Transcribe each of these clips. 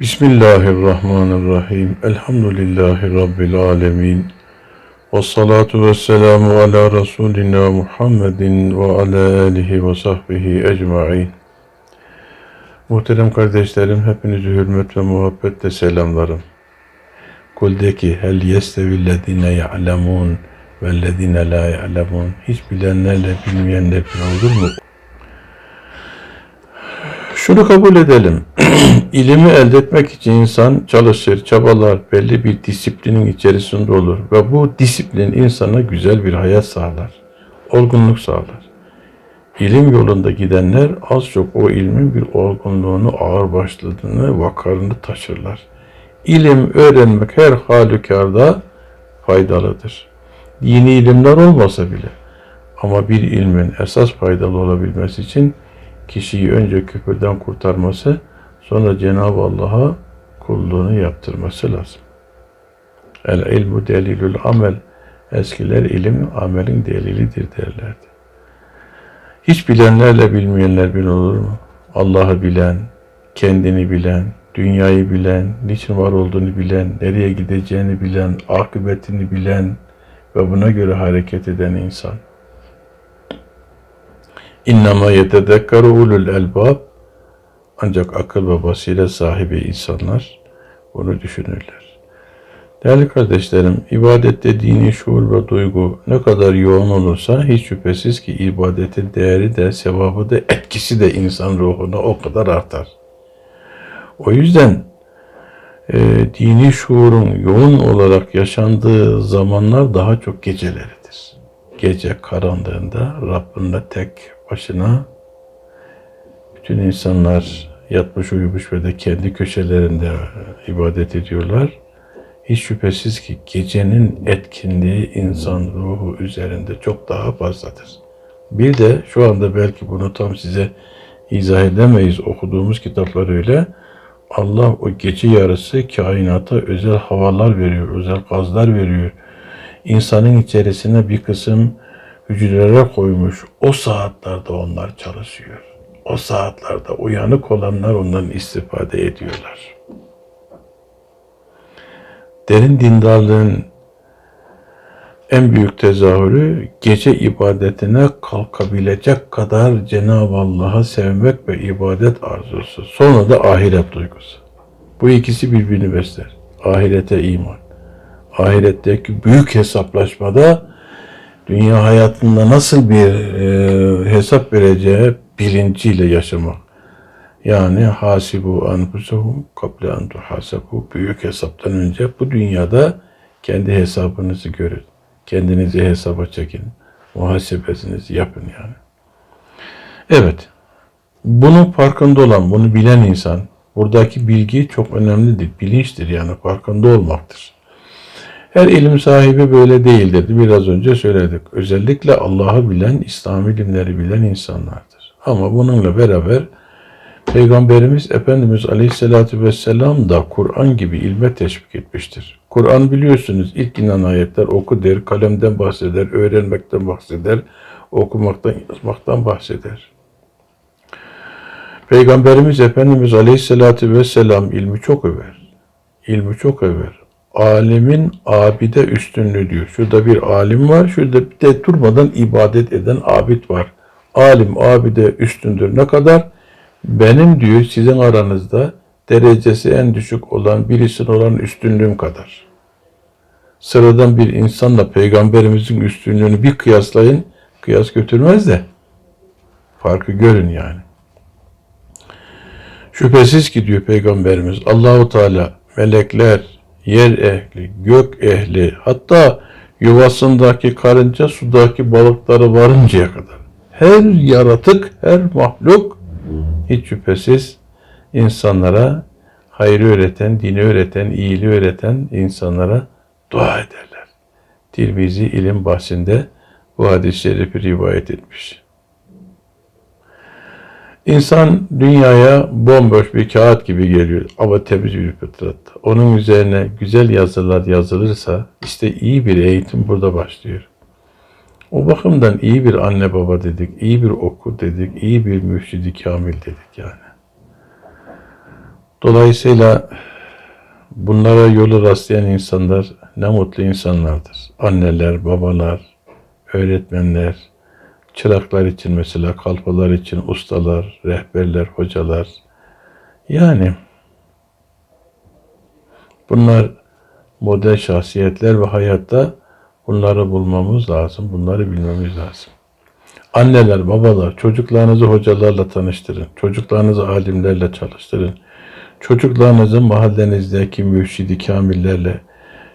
Bismillahirrahmanirrahim. Elhamdülillahi Rabbil alemin. Ve salatu ve selamu ala Resulina Muhammedin ve ala alihi ve sahbihi ecma'in. Muhterem kardeşlerim, hepinizi hürmet ve muhabbetle selamlarım. Kul de ki, hel yestevillezine ya'lemun vellezine la ya'lemun. Hiç bilenlerle bilmeyenler bir olur mu? Şunu kabul edelim. İlimi elde etmek için insan çalışır, çabalar, belli bir disiplinin içerisinde olur ve bu disiplin insana güzel bir hayat sağlar, olgunluk sağlar. İlim yolunda gidenler az çok o ilmin bir olgunluğunu, ağırbaşlılığını, vakarını taşırlar. İlim öğrenmek her halükarda faydalıdır. Dini ilimler olmasa bile ama bir ilmin esas faydalı olabilmesi için kişiyi önce küfürden kurtarması, sonra Cenab-ı Allah'a kulluğunu yaptırması lazım. El ilmu delilül amel. Eskiler ilim amelin delilidir derlerdi. Hiç bilenlerle bilmeyenler bir olur mu? Allah'ı bilen, kendini bilen, dünyayı bilen, niçin var olduğunu bilen, nereye gideceğini bilen, akıbetini bilen ve buna göre hareket eden insan. İnnama yetedekkaru ulul elbab ancak akıl ve basiret sahibi insanlar bunu düşünürler. Değerli kardeşlerim, ibadette dini şuur ve duygu ne kadar yoğun olursa hiç şüphesiz ki ibadetin değeri de, sevabı da, etkisi de insan ruhuna o kadar artar. O yüzden e, dini şuurun yoğun olarak yaşandığı zamanlar daha çok geceleridir. Gece karanlığında Rabbinle tek başına bütün insanlar yatmış uyumuş ve de kendi köşelerinde ibadet ediyorlar. Hiç şüphesiz ki gecenin etkinliği insan ruhu üzerinde çok daha fazladır. Bir de şu anda belki bunu tam size izah edemeyiz okuduğumuz kitaplar öyle. Allah o gece yarısı kainata özel havalar veriyor, özel gazlar veriyor. İnsanın içerisine bir kısım hücrelere koymuş. O saatlerde onlar çalışıyor. O saatlerde uyanık olanlar ondan istifade ediyorlar. Derin dindarlığın en büyük tezahürü gece ibadetine kalkabilecek kadar Cenab-ı Allah'ı sevmek ve ibadet arzusu. Sonra da ahiret duygusu. Bu ikisi birbirini besler. Ahirete iman. Ahiretteki büyük hesaplaşmada dünya hayatında nasıl bir e, hesap vereceği bilinciyle yaşamak. Yani hasibu anfusahum kable en tuhasabu büyük hesaptan önce bu dünyada kendi hesabınızı görün. Kendinizi hesaba çekin. Muhasebesinizi yapın yani. Evet. Bunun farkında olan, bunu bilen insan, buradaki bilgi çok önemlidir. Bilinçtir yani farkında olmaktır. Her ilim sahibi böyle değil dedi. Biraz önce söyledik. Özellikle Allah'ı bilen, İslam ilimleri bilen insanlardır. Ama bununla beraber Peygamberimiz Efendimiz Aleyhisselatü Vesselam da Kur'an gibi ilme teşvik etmiştir. Kur'an biliyorsunuz ilk inen ayetler oku der, kalemden bahseder, öğrenmekten bahseder, okumaktan, yazmaktan bahseder. Peygamberimiz Efendimiz Aleyhisselatü Vesselam ilmi çok över. İlmi çok över. Alimin abide üstünlüğü diyor. Şurada bir alim var, şurada bir de durmadan ibadet eden abid var. Alim abide üstündür. Ne kadar? Benim diyor sizin aranızda derecesi en düşük olan birisinin olan üstünlüğüm kadar. Sıradan bir insanla peygamberimizin üstünlüğünü bir kıyaslayın, kıyas götürmez de farkı görün yani. Şüphesiz ki diyor peygamberimiz Allahu Teala melekler, yer ehli, gök ehli, hatta yuvasındaki karınca, sudaki balıkları varıncaya kadar her yaratık, her mahluk hiç şüphesiz insanlara hayrı öğreten, dini öğreten, iyiliği öğreten insanlara dua ederler. Tirmizi ilim bahsinde bu hadis-i şerifi rivayet etmiş. İnsan dünyaya bomboş bir kağıt gibi geliyor ama temiz bir fıtrat. Onun üzerine güzel yazılar yazılırsa işte iyi bir eğitim burada başlıyor. O bakımdan iyi bir anne baba dedik, iyi bir oku dedik, iyi bir mürşidi kamil dedik yani. Dolayısıyla bunlara yolu rastlayan insanlar ne mutlu insanlardır. Anneler, babalar, öğretmenler, çıraklar için mesela kalfalar için ustalar, rehberler, hocalar. Yani bunlar model şahsiyetler ve hayatta bunları bulmamız lazım, bunları bilmemiz lazım. Anneler, babalar, çocuklarınızı hocalarla tanıştırın. Çocuklarınızı alimlerle çalıştırın. Çocuklarınızı mahallenizdeki mürşidi kamillerle,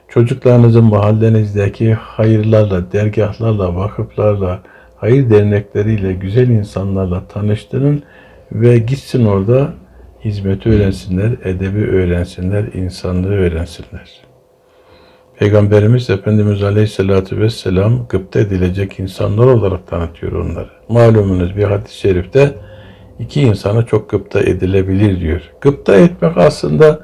çocuklarınızı mahallenizdeki hayırlarla, dergahlarla, vakıflarla, hayır dernekleriyle, güzel insanlarla tanıştırın ve gitsin orada hizmeti öğrensinler, edebi öğrensinler, insanlığı öğrensinler. Peygamberimiz Efendimiz Aleyhisselatü Vesselam gıpta edilecek insanlar olarak tanıtıyor onları. Malumunuz bir hadis-i şerifte iki insana çok gıpta edilebilir diyor. Gıpta etmek aslında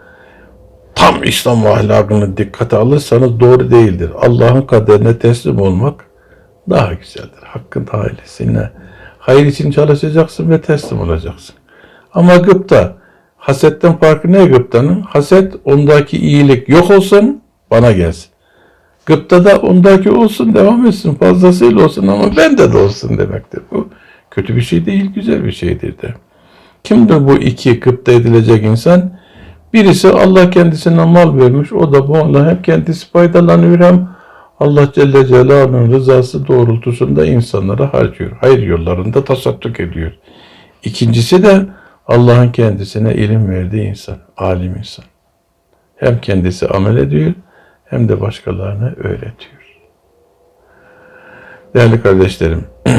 tam İslam ahlakını dikkate alırsanız doğru değildir. Allah'ın kaderine teslim olmak daha güzeldir. Hakkın ailesine. Hayır için çalışacaksın ve teslim olacaksın. Ama gıpta, hasetten farkı ne gıptanın? Haset ondaki iyilik yok olsun, bana gelsin. Gıpta da ondaki olsun, devam etsin, fazlasıyla olsun ama bende de olsun demektir. Bu kötü bir şey değil, güzel bir şeydir de. Kimdir bu iki gıpta edilecek insan? Birisi Allah kendisine mal vermiş, o da bu Allah hem kendisi faydalanıyor hem Allah Celle Celaluhu'nun rızası doğrultusunda insanlara harcıyor. Hayır yollarında tasadduk ediyor. İkincisi de Allah'ın kendisine ilim verdiği insan, alim insan. Hem kendisi amel ediyor hem de başkalarına öğretiyor. Değerli kardeşlerim,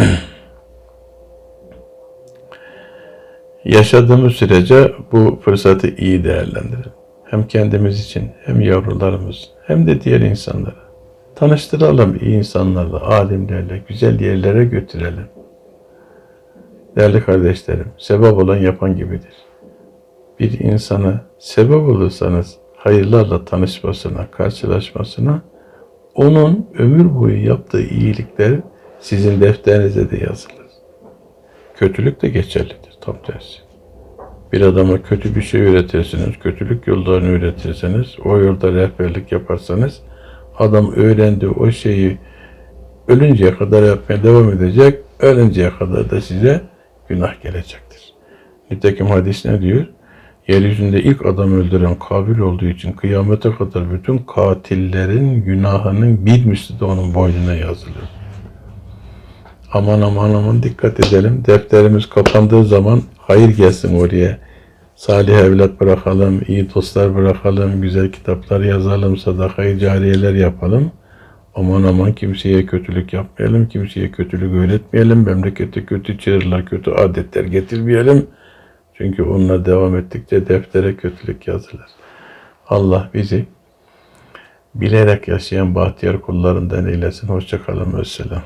yaşadığımız sürece bu fırsatı iyi değerlendirin. Hem kendimiz için, hem yavrularımız, hem de diğer insanlara. Tanıştıralım iyi insanlarla, alimlerle, güzel yerlere götürelim. Değerli kardeşlerim, sebep olan yapan gibidir. Bir insana sebep olursanız hayırlarla tanışmasına, karşılaşmasına, onun ömür boyu yaptığı iyilikler sizin defterinize de yazılır. Kötülük de geçerlidir, tam tersi. Bir adama kötü bir şey öğretirsiniz, kötülük yollarını öğretirseniz, o yolda rehberlik yaparsanız, adam öğrendi o şeyi ölünceye kadar yapmaya devam edecek, ölünceye kadar da size günah gelecektir. Nitekim hadis ne diyor? Yeryüzünde ilk adam öldüren Kabil olduğu için kıyamete kadar bütün katillerin günahının bir misli de onun boynuna yazılır. Aman aman aman dikkat edelim. Defterimiz kapandığı zaman hayır gelsin oraya. Salih evlat bırakalım, iyi dostlar bırakalım, güzel kitaplar yazalım, sadakayı cariyeler yapalım. Aman aman kimseye kötülük yapmayalım, kimseye kötülük öğretmeyelim, memlekete kötü çığırlar, kötü adetler getirmeyelim. Çünkü onlar devam ettikçe deftere kötülük yazılır. Allah bizi bilerek yaşayan bahtiyar kullarından eylesin. Hoşçakalın. Vesselam.